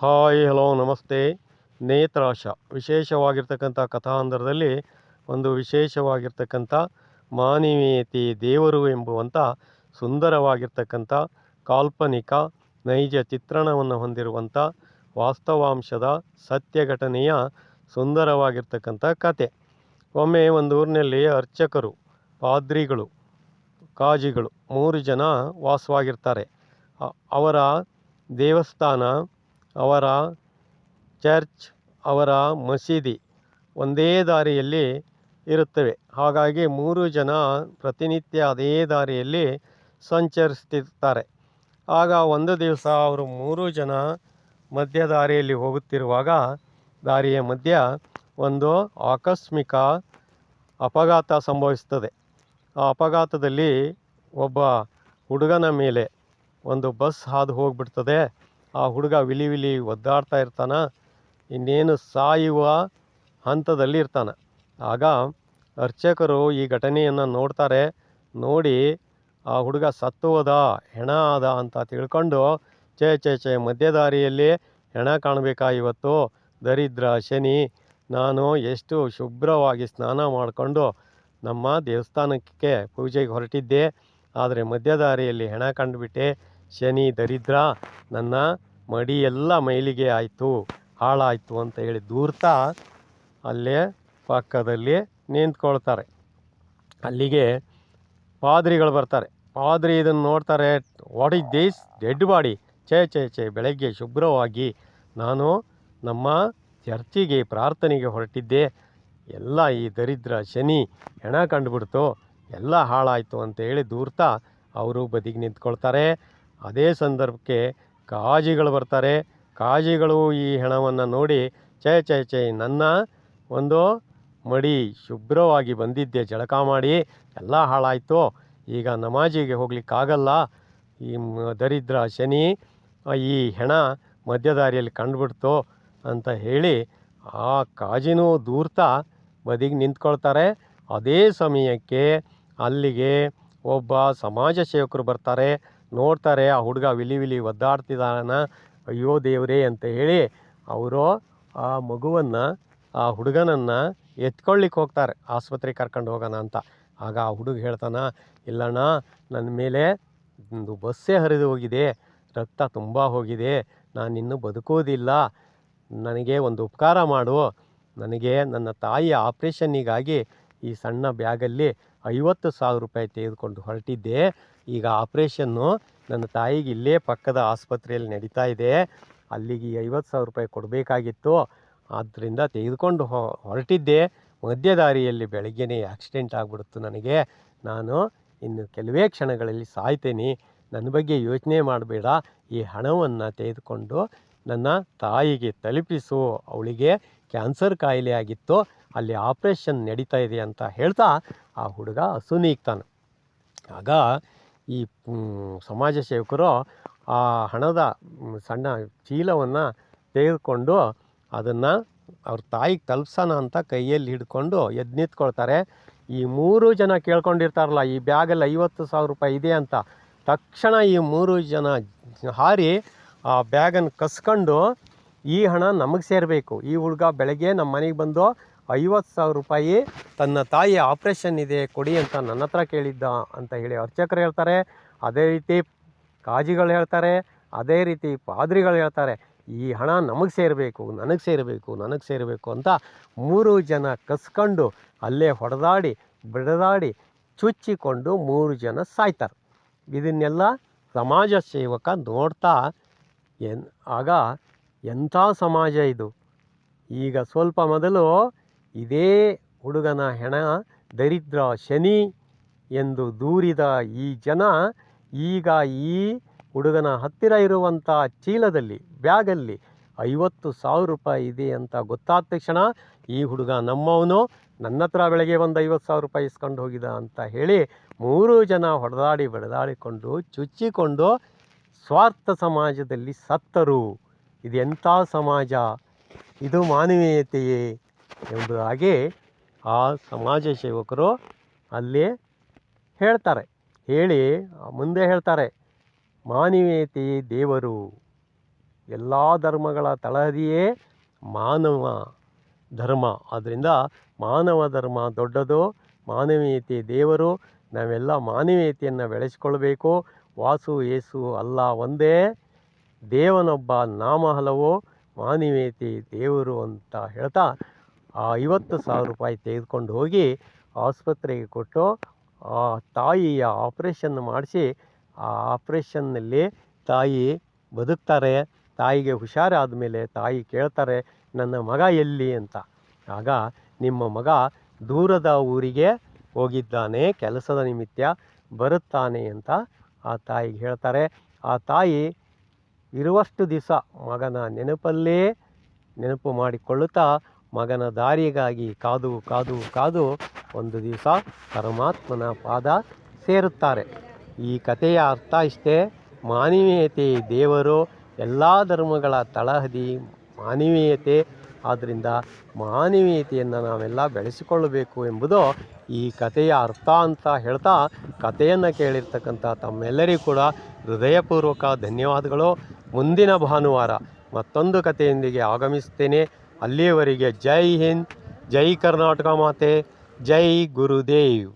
Hi, hello, ನಮಸ್ತೆ. ನೇತ್ರಾಶ. ವಿಶೇಷವಾಗಿರ್ತಕ್ಕಂಥ ಕಥಾಂಧರದಲ್ಲಿ ಒಂದು ವಿಶೇಷವಾಗಿರ್ತಕ್ಕಂಥ ಮಾನವೀಯತೆ ದೇವರು ಎಂಬುವಂಥ ಸುಂದರವಾಗಿರ್ತಕ್ಕಂಥ ಕಾಲ್ಪನಿಕ ನೈಜ ಚಿತ್ರಣವನ್ನು ಹೊಂದಿರುವಂಥ ವಾಸ್ತವಾಂಶದ ಸತ್ಯ ಘಟನೆಯ ಸುಂದರವಾಗಿರ್ತಕ್ಕಂಥ ಕತೆ. ಒಮ್ಮೆ ಒಂದು ಊರಿನಲ್ಲಿ ಅರ್ಚಕರು, ಪಾದ್ರಿಗಳು, ಕಾಜಿಗಳು ಮೂರು ಜನ ವಾಸವಾಗಿರ್ತಾರೆ. ಅವರ ದೇವಸ್ಥಾನ ಅವರ ಚರ್ಚ್, ಅವರ ಮಸೀದಿ ಒಂದೇ ದಾರಿಯಲ್ಲಿ ಇರುತ್ತವೆ. ಹಾಗಾಗಿ ಮೂರು ಜನ ಪ್ರತಿನಿತ್ಯ ಅದೇ ದಾರಿಯಲ್ಲಿ ಸಂಚರಿಸ್ತಿರ್ತಾರೆ ಆಗ ಒಂದು ದಿವಸ ಅವರು ಮೂರು ಜನ ಮಧ್ಯ ದಾರಿಯಲ್ಲಿ ಹೋಗುತ್ತಿರುವಾಗ ದಾರಿಯ ಮಧ್ಯ ಒಂದು ಆಕಸ್ಮಿಕ ಅಪಘಾತ ಸಂಭವಿಸ್ತದೆ ಆ ಅಪಘಾತದಲ್ಲಿ ಒಬ್ಬ ಹುಡುಗನ ಮೇಲೆ ಒಂದು ಬಸ್ ಹಾದು ಹೋಗ್ಬಿಡ್ತದೆ. ಆ ಹುಡುಗ ವಿಲಿ ವಿಲಿ ಒದ್ದಾಡ್ತಾ ಇರ್ತಾನೆ, ಇನ್ನೇನು ಸಾಯುವ ಹಂತದಲ್ಲಿ ಇರ್ತಾನೆ. ಆಗ ಅರ್ಚಕರು ಈ ಘಟನೆಯನ್ನು ನೋಡ್ತಾರೆ. ನೋಡಿ, ಆ ಹುಡುಗ ಸತ್ತು ಹೋದ ಹೆಣ ಆದ ಅಂತ ತಿಳ್ಕೊಂಡು ಚೇ ಚೇ ಚೇ ಮಧ್ಯದಾರಿಯಲ್ಲಿ ಹೆಣ ಕಾಣಬೇಕಾ ಇವತ್ತು? ದರಿದ್ರ ಶನಿ, ನಾನು ಎಷ್ಟು ಶುಭ್ರವಾಗಿ ಸ್ನಾನ ಮಾಡಿಕೊಂಡು ನಮ್ಮ ದೇವಸ್ಥಾನಕ್ಕೆ ಪೂಜೆಗೆ ಹೊರಟಿದ್ದೆ. ಆದರೆ ಮಧ್ಯದಾರಿಯಲ್ಲಿ ಹೆಣ ಕಂಡುಬಿಟ್ಟೆ. ಶನಿ ದರಿದ್ರ ನನ್ನ ಮಡಿ ಎಲ್ಲ ಮೈಲಿಗೆ ಆಯಿತು, ಹಾಳಾಯಿತು ಅಂತ ಹೇಳಿ ದೂರ್ತಾ ಅಲ್ಲೇ ಪಕ್ಕದಲ್ಲಿ ನಿಂತ್ಕೊಳ್ತಾರೆ. ಅಲ್ಲಿಗೆ ಪಾದ್ರಿಗಳು ಬರ್ತಾರೆ. ಪಾದ್ರಿ ಇದನ್ನು ನೋಡ್ತಾರೆ, what is this? Dead body. ಛೇ ಛೇ ಛೇ, ಬೆಳಗ್ಗೆ ಶುಭ್ರವಾಗಿ ನಾನು ನಮ್ಮ ಚರ್ಚಿಗೆ, ಪ್ರಾರ್ಥನೆಗೆ ಹೊರಟಿದ್ದೆ. ಎಲ್ಲ ಈ ದರಿದ್ರ ಶನಿ ಹೆಣ ಕಂಡುಬಿಡ್ತು. ಎಲ್ಲ ಹಾಳಾಯಿತು ಅಂತ ಹೇಳಿ ದೂರ್ತಾ ಅವರು ಬದಿಗೆ ನಿಂತ್ಕೊಳ್ತಾರೆ. ಅದೇ ಸಂದರ್ಭಕ್ಕೆ ಕಾಜಿಗಳು ಬರ್ತಾರೆ. ಕಾಜಿಗಳು ಈ ಹೆಣವನ್ನು ನೋಡಿ, ಛೇ ಛೇ ಛೇ, ನನ್ನ ಒಂದು ಮಡಿ ಶುಭ್ರವಾಗಿ ಬಂದಿದ್ದೆ ಜಳಕ ಮಾಡಿ, ಎಲ್ಲ ಹಾಳಾಯಿತು. ಈಗ ನಮಾಜಿಗೆ ಹೋಗ್ಲಿಕ್ಕಾಗಲ್ಲ ಈ ದರಿದ್ರ ಶನಿ ಈ ಹೆಣ ಮಧ್ಯದಾರಿಯಲ್ಲಿ ಕಂಡುಬಿಡ್ತು ಅಂತ ಹೇಳಿ ಆ ಕಾಜಿನೂ ದೂರ್ತಾ ಬದಿಗೆ ನಿಂತ್ಕೊಳ್ತಾರೆ. ಅದೇ ಸಮಯಕ್ಕೆ ಅಲ್ಲಿಗೆ ಒಬ್ಬ ಸಮಾಜ ಸೇವಕರು ಬರ್ತಾರೆ. ನೋಡ್ತಾರೆ, ಆ ಹುಡುಗ ವಿಲಿ ವಿಲಿ ಒದ್ದಾಡ್ತಿದ್ದಾನ ಅಯ್ಯೋ ದೇವರೇ ಅಂತ ಹೇಳಿ ಅವರು ಆ ಮಗುವನ್ನು, ಆ ಹುಡುಗನನ್ನು ಎತ್ಕೊಳ್ಳಿಕ್ಕೆ ಹೋಗ್ತಾರೆ, ಆಸ್ಪತ್ರೆಗೆ ಕರ್ಕೊಂಡು ಹೋಗೋಣ ಅಂತ. ಆಗ ಆ ಹುಡುಗ ಹೇಳ್ತಾನ, ಇಲ್ಲಣ್ಣ ನನ್ನ ಮೇಲೆ ಒಂದು ಬಸ್ಸೇ ಹರಿದು ಹೋಗಿದೆ, ರಕ್ತ ತುಂಬ ಹೋಗಿದೆ, ನಾನು ಇನ್ನು ಬದುಕೋದಿಲ್ಲ, ನನಗೆ ಒಂದು ಉಪಕಾರ ಮಾಡು, ನನಗೆ ನನ್ನ ತಾಯಿಯ ಆಪ್ರೇಷನ್ನಿಗಾಗಿ ಈ ಸಣ್ಣ ಬ್ಯಾಗಲ್ಲಿ ಐವತ್ತು ಸಾವಿರ ರೂಪಾಯಿ ತೆಗೆದುಕೊಂಡು ಹೊರಟಿದ್ದೆ. ಈಗ ಆಪ್ರೇಷನ್ನು ನನ್ನ ತಾಯಿಗೆ ಇಲ್ಲೇ ಪಕ್ಕದ ಆಸ್ಪತ್ರೆಯಲ್ಲಿ ನಡೀತಾ ಇದೆ. ಅಲ್ಲಿಗೆ ಈ ಐವತ್ತು ಸಾವಿರ ರೂಪಾಯಿ ಕೊಡಬೇಕಾಗಿತ್ತು. ಆದ್ದರಿಂದ ತೆಗೆದುಕೊಂಡು ಹೊರಟಿದ್ದೆ. ಮಧ್ಯ ದಾರಿಯಲ್ಲಿ ಬೆಳಗ್ಗೆನೇ ಆಕ್ಸಿಡೆಂಟ್ ಆಗಿಬಿಡ್ತು ನನಗೆ. ನಾನು ಇನ್ನು ಕೆಲವೇ ಕ್ಷಣಗಳಲ್ಲಿ ಸಾಯ್ತೇನೆ. ನನ್ನ ಬಗ್ಗೆ ಯೋಚನೆ ಮಾಡಬೇಡ. ಈ ಹಣವನ್ನು ತೆಗೆದುಕೊಂಡು ನನ್ನ ತಾಯಿಗೆ ತಲುಪಿಸು. ಅವಳಿಗೆ ಕ್ಯಾನ್ಸರ್ ಕಾಯಿಲೆ ಆಗಿತ್ತು. ಅಲ್ಲಿ ಆಪ್ರೇಷನ್ ನಡೀತಾ ಇದೆ ಅಂತ ಹೇಳ್ತಾ ಆ ಹುಡುಗ ಸುನೀಗ್ತಾನೆ ಆಗ ಈ ಸಮಾಜ ಸೇವಕರು ಆ ಹಣದ ಸಣ್ಣ ಚೀಲವನ್ನು ತೆಗೆದುಕೊಂಡು ಅದನ್ನು ಅವ್ರ ತಾಯಿಗೆ ತಲುಪ್ಸೋಣ ಅಂತ ಕೈಯಲ್ಲಿ ಹಿಡ್ಕೊಂಡು ಎದ್ದು ನಿಂತ್ಕೊಳ್ತಾರೆ. ಈ ಮೂರು ಜನ ಕೇಳ್ಕೊಂಡಿರ್ತಾರಲ್ಲ, ಈ ಬ್ಯಾಗಲ್ಲಿ ಐವತ್ತು ಸಾವಿರ ರೂಪಾಯಿ ಇದೆ ಅಂತ. ತಕ್ಷಣ ಈ ಮೂರು ಜನ ಹಾರಿ ಆ ಬ್ಯಾಗನ್ನು ಕಸ್ಕೊಂಡು ಈ ಹಣ ನಮಗೆ ಸೇರಬೇಕು. ಈ ಹುಡುಗ ಬೆಳಗ್ಗೆ ನಮ್ಮ ಮನೆಗೆ ಬಂದು ಐವತ್ತು ಸಾವಿರ ರೂಪಾಯಿ ತನ್ನ ತಾಯಿ ಆಪ್ರೇಷನ್ ಇದೆ, ಕೊಡಿ ಅಂತ ನನ್ನ ಹತ್ರ ಕೇಳಿದ್ದ ಅಂತ ಹೇಳಿ ಅರ್ಚಕರು ಹೇಳ್ತಾರೆ. ಅದೇ ರೀತಿ ಕಾಜಿಗಳು ಹೇಳ್ತಾರೆ, ಅದೇ ರೀತಿ ಪಾದ್ರಿಗಳು ಹೇಳ್ತಾರೆ. ಈ ಹಣ ನಮಗೆ ಸೇರಬೇಕು, ನನಗೆ ಸೇರಬೇಕು ನನಗೆ ಸೇರಬೇಕು ಅಂತ ಮೂರು ಜನ ಕಸ್ಕೊಂಡು ಅಲ್ಲೇ ಹೊಡೆದಾಡಿ, ಬಿಡದಾಡಿ ಚುಚ್ಚಿಕೊಂಡು ಮೂರು ಜನ ಸಾಯ್ತಾರೆ. ಇದನ್ನೆಲ್ಲ ಸಮಾಜ ಸೇವಕ ನೋಡ್ತಾ ಎನ್, ಆಗ ಎಂಥ ಸಮಾಜ ಇದು? ಈಗ ಸ್ವಲ್ಪ ಮೊದಲು ಇದೇ ಹುಡುಗನ ಹೆಣ ದರಿದ್ರ ಶನಿ ಎಂದು ದೂರಿದ ಈ ಜನ ಈಗ ಈ ಹುಡುಗನ ಹತ್ತಿರ ಇರುವಂಥ ಚೀಲದಲ್ಲಿ, ಬ್ಯಾಗಲ್ಲಿ ಐವತ್ತು ಸಾವಿರ ರೂಪಾಯಿ ಇದೆ ಅಂತ ಗೊತ್ತಾದ ತಕ್ಷಣ ಈ ಹುಡುಗ ನಮ್ಮವನು ನನ್ನ ಹತ್ರ ಬೆಳಗ್ಗೆ ಒಂದು ಐವತ್ತು ಸಾವಿರ ರೂಪಾಯಿ ಇಸ್ಕೊಂಡು ಹೋಗಿದ ಅಂತ ಹೇಳಿ ಮೂರು ಜನ ಹೊಡೆದಾಡಿ ಬಡದಾಡಿಕೊಂಡು ಚುಚ್ಚಿಕೊಂಡು ಸ್ವಾರ್ಥ ಸಮಾಜದಲ್ಲಿ ಸತ್ತರು. ಇದೆಂಥ ಸಮಾಜ? ಇದು ಮಾನವೀಯತೆಯೇ? ಎಂಬುದಾಗಿ ಆ ಸಮಾಜ ಸೇವಕರು ಅಲ್ಲಿ ಹೇಳ್ತಾರೆ. ಹೇಳಿ, ಮುಂದೆ ಹೇಳ್ತಾರೆ ಮಾನವೀಯತೆ ದೇವರು, ಎಲ್ಲ ಧರ್ಮಗಳ ತಳಹದಿಯೇ ಮಾನವ ಧರ್ಮ. ಆದ್ದರಿಂದ ಮಾನವ ಧರ್ಮ ದೊಡ್ಡದು ಮಾನವೀಯತೆ ದೇವರು, ನಾವೆಲ್ಲ ಮಾನವೀಯತೆಯನ್ನು ಬೆಳೆಸಿಕೊಳ್ಬೇಕು. ವಾಸು ಏಸು ಅಲ್ಲ, ಒಂದೇ ದೇವನೊಬ್ಬ ನಾಮ ಹಲವು ಮಾನವೀಯತೆ ದೇವರು ಅಂತ ಹೇಳ್ತಾ ಆ ಐವತ್ತು ಸಾವಿರ ರೂಪಾಯಿ ತೆಗೆದುಕೊಂಡು ಹೋಗಿ ಆಸ್ಪತ್ರೆಗೆ ಕೊಟ್ಟು, ಆ ತಾಯಿಯ ಆಪ್ರೇಷನ್ ಮಾಡಿಸಿ, ಆ ಆಪ್ರೇಷನ್ನಲ್ಲಿ ತಾಯಿ ಬದುಕ್ತಾರೆ, ತಾಯಿಗೆ ಹುಷಾರಾದ ಮೇಲೆ ತಾಯಿ ಕೇಳ್ತಾರೆ, ನನ್ನ ಮಗ ಎಲ್ಲಿ? ಅಂತ. ಆಗ ನಿಮ್ಮ ಮಗ ದೂರದ ಊರಿಗೆ ಹೋಗಿದ್ದಾನೆ, ಕೆಲಸದ ನಿಮಿತ್ತ ಬರುತ್ತಾನೆ ಅಂತ ಆ ತಾಯಿಗೆ ಹೇಳ್ತಾರೆ. ಆ ತಾಯಿ ಇರುವಷ್ಟು ದಿವಸ ಮಗನ ನೆನಪಲ್ಲೇ ನೆನಪು ಮಾಡಿಕೊಳ್ಳುತ್ತಾ ಮಗನ ದಾರಿಗಾಗಿ ಕಾದು ಕಾದು ಕಾದು ಒಂದು ದಿವಸ ಪರಮಾತ್ಮನ ಪಾದ ಸೇರುತ್ತಾರೆ. ಈ ಕಥೆಯ ಅರ್ಥ ಇಷ್ಟೇ. ಮಾನವೀಯತೆ ದೇವರು ಎಲ್ಲ ಧರ್ಮಗಳ ತಳಹದಿ ಮಾನವೀಯತೆ. ಆದ್ದರಿಂದ ಮಾನವೀಯತೆಯನ್ನು ನಾವೆಲ್ಲ ಬೆಳೆಸಿಕೊಳ್ಳಬೇಕು ಎಂಬುದು ಈ ಕಥೆಯ ಅರ್ಥ ಅಂತ ಹೇಳ್ತಾ ಕಥೆಯನ್ನು ಕೇಳಿರ್ತಕ್ಕಂಥ ತಮ್ಮೆಲ್ಲರಿಗೂ ಕೂಡ ಹೃದಯಪೂರ್ವಕ ಧನ್ಯವಾದಗಳು. ಮುಂದಿನ ಭಾನುವಾರ ಮತ್ತೊಂದು ಕಥೆಯೊಂದಿಗೆ ಆಗಮಿಸ್ತೇನೆ. ಅಲ್ಲಿಯವರೆಗೆ ಜೈ ಹಿಂದ್ ಜೈ ಕರ್ನಾಟಕ ಮಾತೆ ಜೈ ಗುರುದೇವ್.